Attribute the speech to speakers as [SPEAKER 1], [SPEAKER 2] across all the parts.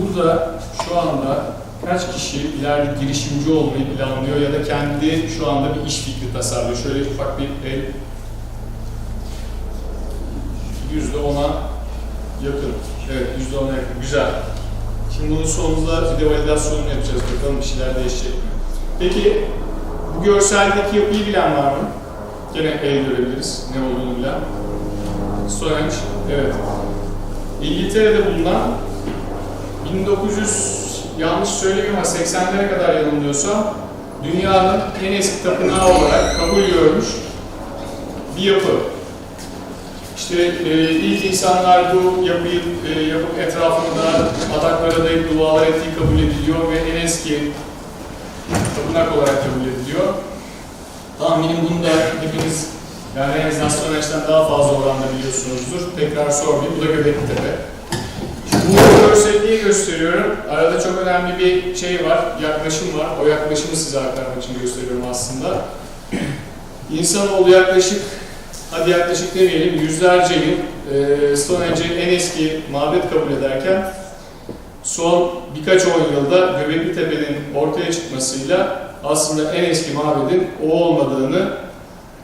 [SPEAKER 1] burada şu anda kaç kişi ileride girişimci olmayı planlıyor ya da kendi şu anda bir iş fikri tasarlıyor? Şöyle ufak bir el yüzde ona yakın. Evet yüzde ona yakın. Güzel. Şimdi bunun sonunda bir de validasyonunu yapacağız. Bakalım bir şeyler değişecek mi? Peki bu görseldeki yapıyı bilen var mı? Gene el görebiliriz. Ne olduğunu bilen. Stonehenge. Evet. İngiltere'de bulunan 1900 yanlış söyleyeyim ama 80'lere kadar yanılmıyorsam dünyanın en eski tapınağı olarak kabul görmüş bir yapı. İşte e, ilk insanlar bu yapıyı e, yapıp etrafında adaklara dayayıp dualar ettiği kabul ediliyor ve en eski tapınak olarak kabul ediliyor. Tahminim bunu da hepiniz yani en azından daha fazla oranda biliyorsunuzdur. Tekrar sormayayım. Bu da Göbekli Tepe. Gösteriyorum. Arada çok önemli bir şey var, yaklaşım var. O yaklaşımı size aktarmak için gösteriyorum aslında. İnsanoğlu yaklaşık, hadi yaklaşık demeyelim, yüzlerce yıl e, Stonehenge'i en eski mabet kabul ederken son birkaç on yılda Göbekli Tepe'nin ortaya çıkmasıyla aslında en eski mabedin o olmadığını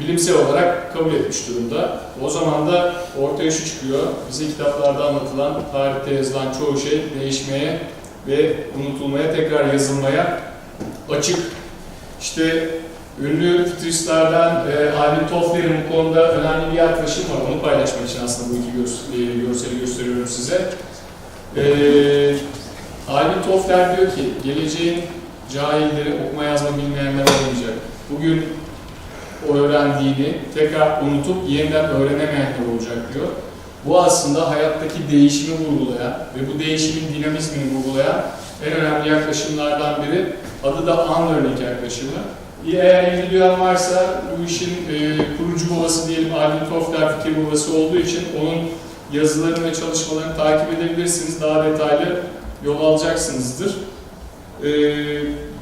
[SPEAKER 1] bilimsel olarak kabul etmiş durumda. O zaman da ortaya şu çıkıyor, bize kitaplarda anlatılan, tarihte yazılan çoğu şey değişmeye ve unutulmaya, tekrar yazılmaya açık. İşte ünlü fütüristlerden e, Alvin Toffler'in bu konuda önemli bir yaklaşım var. Onu paylaşmak için aslında bu iki görs- e, görseli gösteriyorum size. E, Alvin Toffler diyor ki, geleceğin cahilleri, okuma yazma bilmeyenler olmayacak. Bugün o öğrendiğini tekrar unutup yeniden öğrenemeyenler olacak diyor. Bu aslında hayattaki değişimi vurgulayan ve bu değişimin dinamizmini vurgulayan en önemli yaklaşımlardan biri. Adı da unlearning yaklaşımı. Eğer ilgi duyan varsa bu işin e, kurucu babası diyelim Alvin Toffler fikir babası olduğu için onun yazılarını ve çalışmalarını takip edebilirsiniz. Daha detaylı yol alacaksınızdır. E,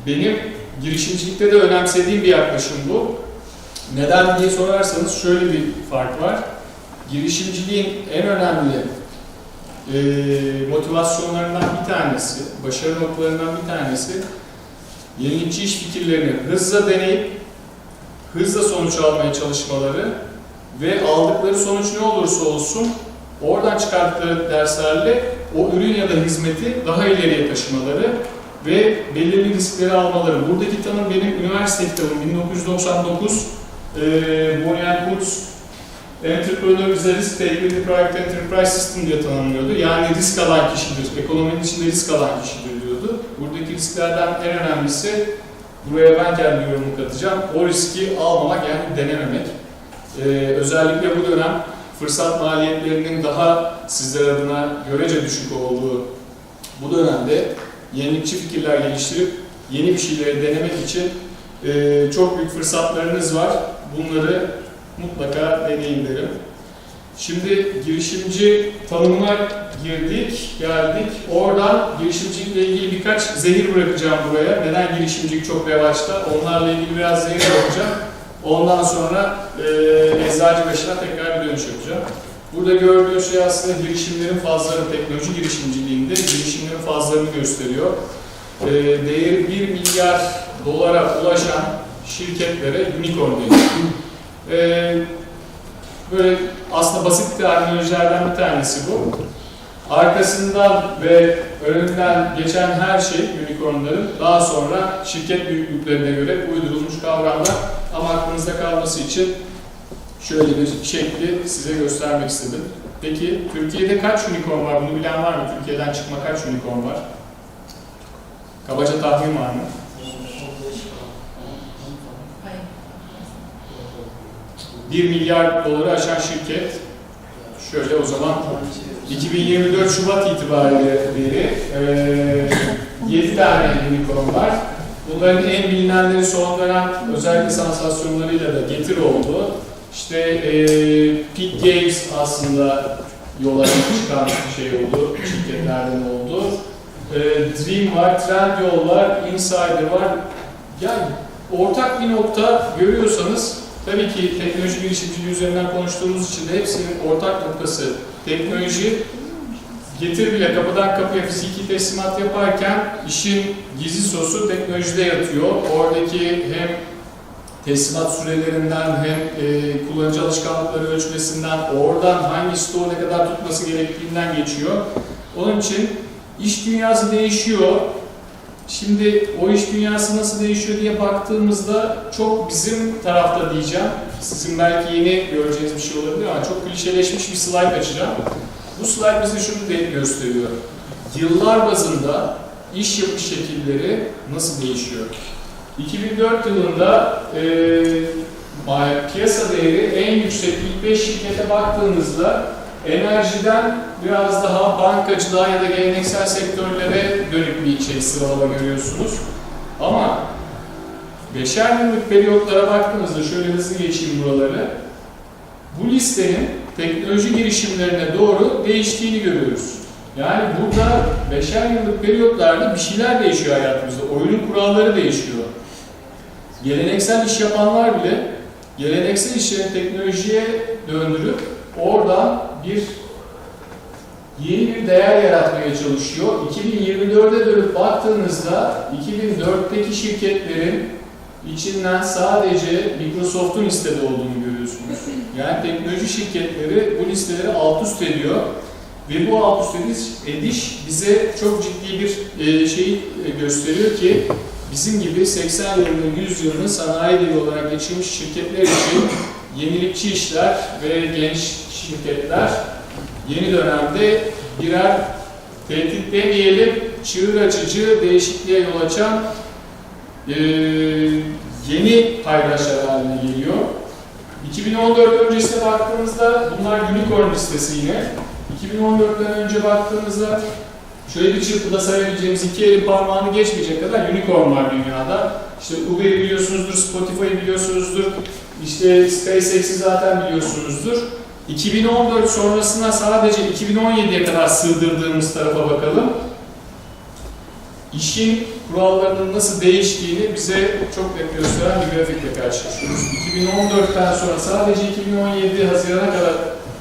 [SPEAKER 1] benim girişimcilikte de önemsediğim bir yaklaşım bu. Neden diye sorarsanız şöyle bir fark var. Girişimciliğin en önemli e, motivasyonlarından bir tanesi, başarı noktalarından bir tanesi yenilikçi iş fikirlerini hızla deneyip hızla sonuç almaya çalışmaları ve aldıkları sonuç ne olursa olsun oradan çıkarttıkları derslerle o ürün ya da hizmeti daha ileriye taşımaları ve belirli riskleri almaları. Buradaki tanım benim üniversite kitabım 1999 e, Bonnie Woods Entrepreneur a risk taker in the private enterprise system diye tanımlıyordu. Yani risk alan kişidir, ekonominin içinde risk alan kişidir diyordu. Buradaki risklerden en önemlisi, buraya ben kendi yorumumu katacağım, o riski almamak yani denememek. Ee, özellikle bu dönem fırsat maliyetlerinin daha sizler adına görece düşük olduğu bu dönemde yenilikçi fikirler geliştirip yeni bir şeyleri denemek için e, çok büyük fırsatlarınız var. Bunları mutlaka deneyin derim. Şimdi girişimci tanımına girdik, geldik. Oradan girişimcilikle ilgili birkaç zehir bırakacağım buraya. Neden girişimcilik çok revaçta? Onlarla ilgili biraz zehir bırakacağım. Ondan sonra e, eczacı başına tekrar bir dönüş yapacağım. Burada gördüğünüz şey aslında girişimlerin fazları, teknoloji girişimciliğinde girişimlerin fazlarını gösteriyor. E, değeri 1 milyar dolara ulaşan şirketlere unicorn deniyor. Ee, böyle aslında basit terminolojilerden bir tanesi bu. Arkasından ve önünden geçen her şey unicornların daha sonra şirket büyüklüklerine göre uydurulmuş kavramlar ama aklınızda kalması için şöyle bir şekli size göstermek istedim. Peki Türkiye'de kaç unicorn var? Bunu bilen var mı? Türkiye'den çıkma kaç unicorn var? Kabaca tahmin var mı? 1 milyar doları aşan şirket şöyle o zaman 2024 Şubat itibariyle veri e, 7 tane unicorn var. Bunların en bilinenleri son dönem özellikle sansasyonlarıyla da getir oldu. İşte e, Peak Games aslında yola çıkan bir şey oldu, şirketlerden oldu. E, Dream var, Trendyol var, Insider var. Yani ortak bir nokta görüyorsanız Tabii ki teknoloji girişimciliği üzerinden konuştuğumuz için de hepsinin ortak noktası teknoloji Getir bile kapıdan kapıya fiziki teslimat yaparken işin gizli sosu teknolojide yatıyor. Oradaki hem teslimat sürelerinden hem e, kullanıcı alışkanlıkları ölçmesinden, oradan hangi stoğu ne kadar tutması gerektiğinden geçiyor. Onun için iş dünyası değişiyor. Şimdi o iş dünyası nasıl değişiyor diye baktığımızda çok bizim tarafta diyeceğim. Sizin belki yeni göreceğiniz bir şey olabilir ama çok klişeleşmiş bir slide açacağım. Bu slide bize şunu de gösteriyor. Yıllar bazında iş yapış şekilleri nasıl değişiyor? 2004 yılında e, piyasa değeri en yüksek ilk 5 şirkete baktığınızda enerjiden biraz daha bankacılığa ya da geleneksel sektörlere dönük bir şey sıralama görüyorsunuz. Ama beşer yıllık periyotlara baktığınızda şöyle hızlı geçeyim buraları. Bu listenin teknoloji girişimlerine doğru değiştiğini görüyoruz. Yani burada beşer yıllık periyotlarda bir şeyler değişiyor hayatımızda. Oyunun kuralları değişiyor. Geleneksel iş yapanlar bile geleneksel işlerini teknolojiye döndürüp oradan bir yeni bir değer yaratmaya çalışıyor. 2024'e dönüp baktığınızda 2004'teki şirketlerin içinden sadece Microsoft'un listede olduğunu görüyorsunuz. Yani teknoloji şirketleri bu listeleri alt üst ediyor. Ve bu alt üst ediş, bize çok ciddi bir şey gösteriyor ki bizim gibi 80 yılının 100 yılını sanayi devi olarak geçirmiş şirketler için yenilikçi işler ve genç şirketler yeni dönemde birer tehdit demeyelim, çığır açıcı, değişikliğe yol açan e, yeni paydaşlar haline geliyor. 2014 öncesine baktığımızda bunlar unicorn listesi yine. 2014'ten önce baktığımızda şöyle bir çırpıda sayabileceğimiz iki elin parmağını geçmeyecek kadar unicorn var dünyada. İşte Uber'i biliyorsunuzdur, Spotify'ı biliyorsunuzdur, işte SpaceX'i zaten biliyorsunuzdur. 2014 sonrasına sadece 2017'ye kadar sığdırdığımız tarafa bakalım. İşin kurallarının nasıl değiştiğini bize çok net gösteren bir grafikle karşılaşıyoruz. 2014'ten sonra sadece 2017 Haziran'a kadar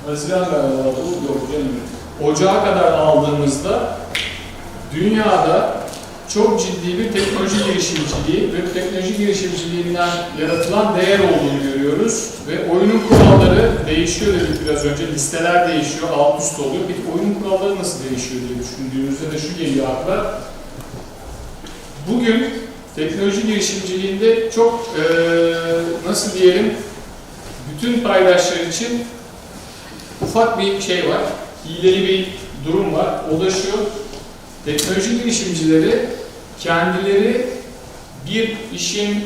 [SPEAKER 1] Haziran galiba bu. Ocağa kadar aldığımızda dünyada çok ciddi bir teknoloji girişimciliği ve teknoloji girişimciliğinden yaratılan değer olduğunu görüyoruz. Ve oyunun kuralları değişiyor dedik biraz önce. Listeler değişiyor, alt üst oluyor. Peki oyunun kuralları nasıl değişiyor diye düşündüğümüzde de şu geliyor akla. Bugün teknoloji girişimciliğinde çok eee, nasıl diyelim bütün paydaşlar için ufak bir şey var. Hileli bir durum var. O da şu. Teknoloji girişimcileri kendileri bir işin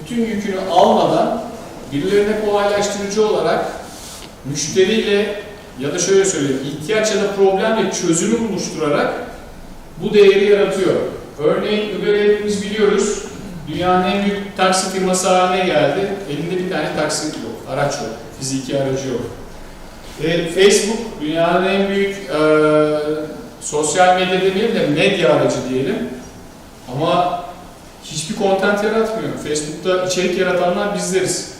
[SPEAKER 1] bütün yükünü almadan birilerine kolaylaştırıcı olarak müşteriyle ya da şöyle söyleyeyim ihtiyaç ya da problemle çözümü buluşturarak bu değeri yaratıyor. Örneğin Uber'i hepimiz biliyoruz. Dünyanın en büyük taksi firması haline geldi. Elinde bir tane taksi yok, araç yok, fiziki aracı yok. E, Facebook dünyanın en büyük e, sosyal medya demeyelim de medya aracı diyelim. Ama hiçbir content yaratmıyor. Facebook'ta içerik yaratanlar bizleriz.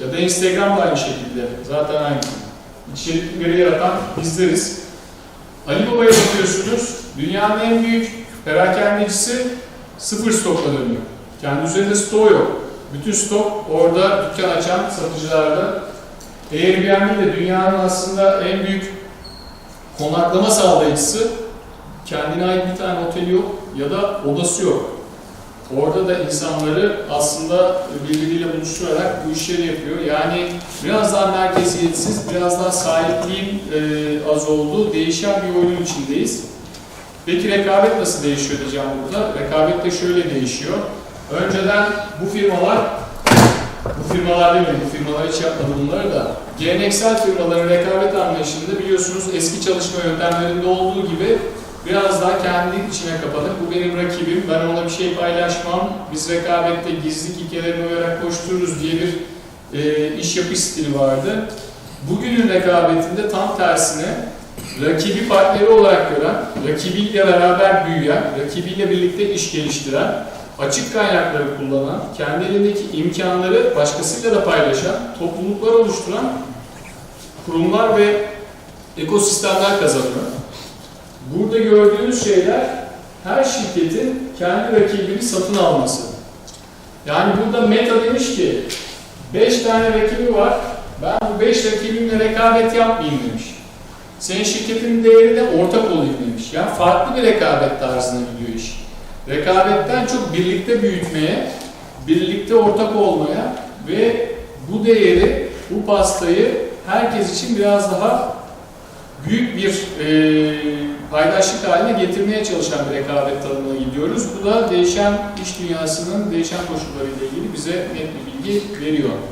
[SPEAKER 1] Ya da Instagram da aynı şekilde. Zaten aynı. İçerikleri yaratan bizleriz. Ali Baba'ya bakıyorsunuz. Dünyanın en büyük perakendecisi sıfır stokla dönüyor. Kendi üzerinde stoğu yok. Bütün stok orada dükkan açan satıcılarda. Airbnb de dünyanın aslında en büyük konaklama sağlayıcısı. Kendine ait bir tane oteli yok ya da odası yok. Orada da insanları aslında birbiriyle buluşturarak bu işleri yapıyor. Yani biraz daha merkeziyetsiz, biraz daha sahipliğin e, az olduğu değişen bir oyunun içindeyiz. Peki rekabet nasıl değişiyor diyeceğim burada. Rekabet de şöyle değişiyor. Önceden bu firmalar, bu firmalar demeyin, bu firmalar hiç yapmadı bunları da, geleneksel firmaların rekabet anlayışında biliyorsunuz eski çalışma yöntemlerinde olduğu gibi biraz daha kendi içine kapanık. Bu benim rakibim, ben ona bir şey paylaşmam, biz rekabette gizli ilkelerine uyarak koştururuz diye bir e, iş yapış stili vardı. Bugünün rekabetinde tam tersine rakibi partneri olarak gören, rakibiyle beraber büyüyen, rakibiyle birlikte iş geliştiren, açık kaynakları kullanan, kendi elindeki imkanları başkasıyla da paylaşan, topluluklar oluşturan kurumlar ve ekosistemler kazanıyor. Burada gördüğünüz şeyler her şirketin kendi rakibini satın alması. Yani burada Meta demiş ki 5 tane rakibi var. Ben bu 5 rakibimle rekabet yapmayayım demiş. Senin şirketin değeri de ortak olayım demiş. Yani farklı bir rekabet tarzına gidiyor iş. Rekabetten çok birlikte büyütmeye, birlikte ortak olmaya ve bu değeri, bu pastayı herkes için biraz daha büyük bir e, paydaşlık haline getirmeye çalışan bir rekabet tanımına gidiyoruz. Bu da değişen iş dünyasının değişen koşullarıyla ilgili bize net bir bilgi veriyor.